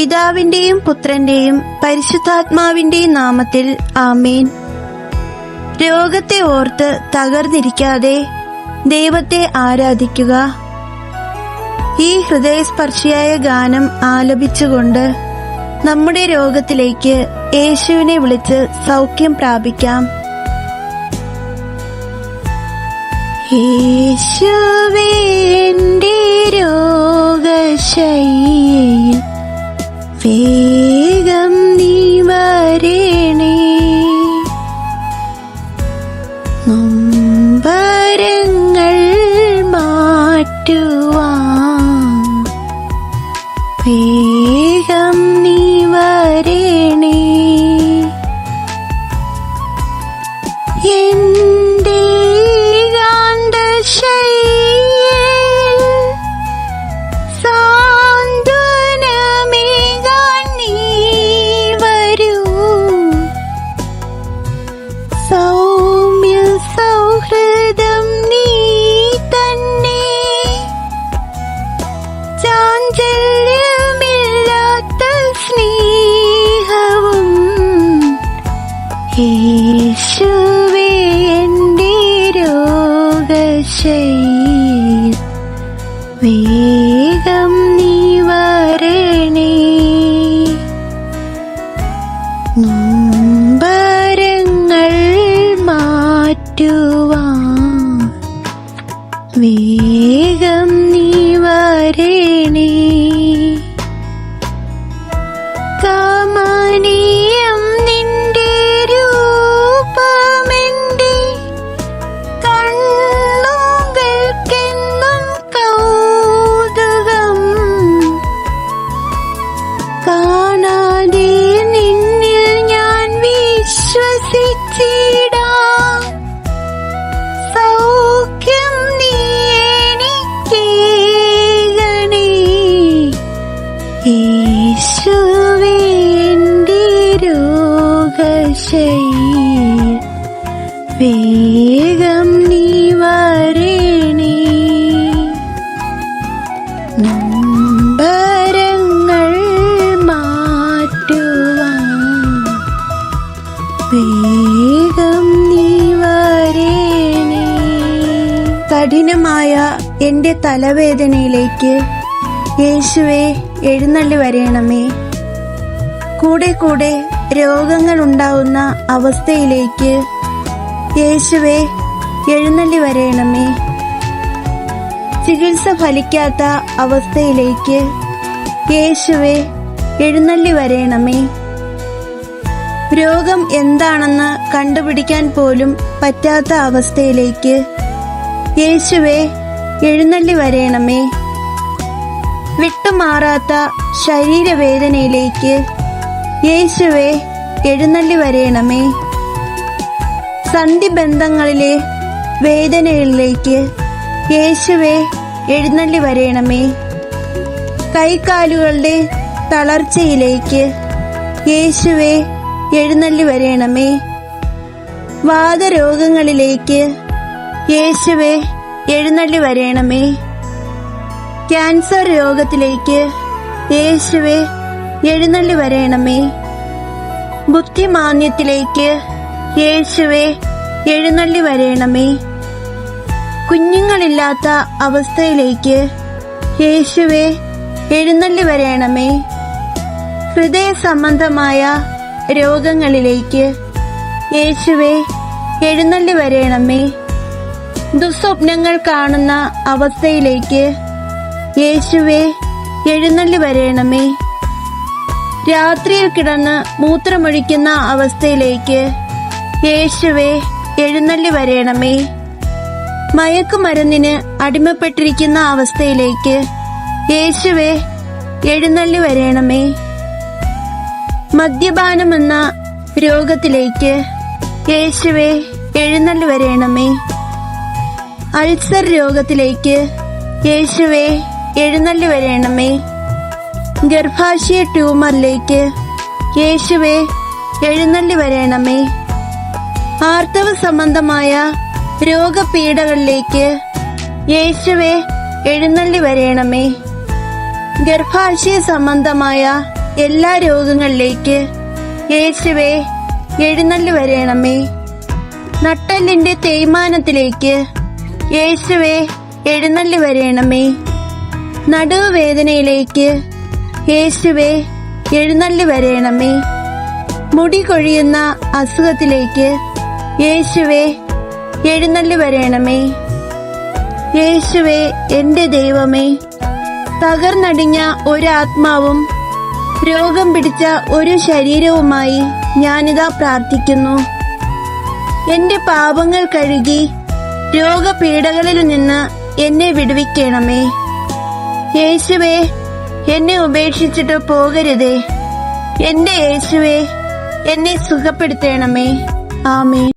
പിതാവിന്റെയും പുത്രന്റെയും പരിശുദ്ധാത്മാവിന്റെയും നാമത്തിൽ ആമേൻ. രോഗത്തെ ഓർത്ത് തകർന്നിരിക്കാതെ ദൈവത്തെ ആരാധിക്കുക. ഈ ഹൃദയസ്പർശിയായ ഗാനം ആലപിച്ചുകൊണ്ട് നമ്മുടെ രോഗത്തിലേക്ക് യേശുവിനെ വിളിച്ച് സൗഖ്യം പ്രാപിക്കാം. യേശുവേ എന്റെ രോഗശയ്യയിൽ വേഗം നീ വരേണേ. നൊമ്പരങ്ങൾ മാറ്റുവാൻ വേഗം നീ വരണേ. യേശുവേ എന്റെ രോഗശൈൽ വേഗം നീ വരണേ. മാറ്റുവാൻ വേഗം വേഗം നീ വരണേ നൊമ്പരങ്ങൾ മാറ്റുവാൻ വേഗം നീ വരണേ. കഠിനമായ എന്റെ തലവേദനയിലേക്ക് യേശുവെ എഴുന്നള്ളി വരയണമേ കൂടെ കൂടെ രോഗങ്ങൾ ഉണ്ടാവുന്ന അവസ്ഥയിലേക്ക് യേശുവെ എഴുന്നള്ളി വരയണമേ ചികിത്സ ഫലിക്കാത്ത അവസ്ഥയിലേക്ക് യേശുവെ എഴുന്നള്ളി വരയണമേ രോഗം എന്താണെന്ന് കണ്ടുപിടിക്കാൻ പോലും പറ്റാത്ത അവസ്ഥയിലേക്ക് യേശുവെ എഴുന്നള്ളി വരയണമേ വിട്ടുമാറാത്ത ശരീരവേദനയിലേക്ക് യേശുവെ എഴുന്നള്ളി വരയണമേ സന്ധിബന്ധങ്ങളിലെ വേദനകളിലേക്ക് യേശുവെ എഴുന്നള്ളി വരയണമേ കൈക്കാലുകളുടെ തളർച്ചയിലേക്ക് യേശുവെ എഴുന്നള്ളി വരയണമേ വാദരോഗങ്ങളിലേക്ക് യേശുവെ എഴുന്നള്ളി വരയണമേ ക്യാൻസർ രോഗത്തിലേക്ക് യേശുവെ എഴുന്നള്ളി വരയണമേ ബുദ്ധിമാന്യത്തിലേക്ക് യേശുവെ എഴുന്നള്ളി വരയണമേ കുഞ്ഞുങ്ങളില്ലാത്ത അവസ്ഥയിലേക്ക് യേശുവെ എഴുന്നള്ളി വരയണമേ ഹൃദയ സംബന്ധമായ രോഗങ്ങളിലേക്ക് യേശുവെ എഴുന്നള്ളി വരയണമേ ദുസ്വപ്നങ്ങൾ കാണുന്ന അവസ്ഥയിലേക്ക് യേശുവെ എഴുന്നള്ളി വരയണമേ രാത്രിയിൽ കിടന്ന് മൂത്രമൊഴിക്കുന്ന അവസ്ഥയിലേക്ക് യേശുവേ എഴുന്നള്ളി വരയണമേ മയക്കുമരുന്നിന് അടിമപ്പെട്ടിരിക്കുന്ന അവസ്ഥയിലേക്ക് യേശുവേ എഴുന്നള്ളി വരയണമേ മദ്യപാനമെന്ന രോഗത്തിലേക്ക് യേശുവേ എഴുന്നള്ളി വരയണമേ അൾസർ രോഗത്തിലേക്ക് യേശുവെ എഴുന്നള്ളി വരേണമേ. ഗർഭാശയ ട്യൂമറിലേക്ക് യേശുവെ എഴുന്നള്ളി വരേണമേ. ആർത്തവ സംബന്ധമായ രോഗപീഠകളിലേക്ക് യേശുവെ എഴുന്നള്ളി വരേണമേ. ഗർഭാശയ സംബന്ധമായ എല്ലാ രോഗങ്ങളിലേക്ക് യേശുവേ എഴുന്നള്ളി വരേണമേ. നട്ടലിന്റെ തേയ്മാനത്തിലേക്ക് യേശുവേ എഴുന്നള്ളി വരേണമേ. നടുവേദനയിലേക്ക് യേശുവേ എഴുന്നള്ളി വരേണമേ. മുടി കൊഴിയുന്ന അസുഖത്തിലേക്ക് യേശുവേ എഴുന്നള്ളി വരേണമേ. യേശുവേ എന്റെ ദൈവമേ തകർന്നടിഞ്ഞ ഒരാത്മാവും രോഗം പിടിച്ച ഒരു ശരീരവുമായി ഞാനിതാ പ്രാർത്ഥിക്കുന്നു. എന്റെ പാപങ്ങൾ കഴുകി രോഗപീഠകളിൽ നിന്ന് എന്നെ വിടുവിക്കണമേ. യേശുവേ എന്നെ ഉപേക്ഷിച്ചിട്ട് പോകരുതേ. എന്റെ യേശുവേ എന്നെ സുഖപ്പെടുത്തേണമേ. ആമേ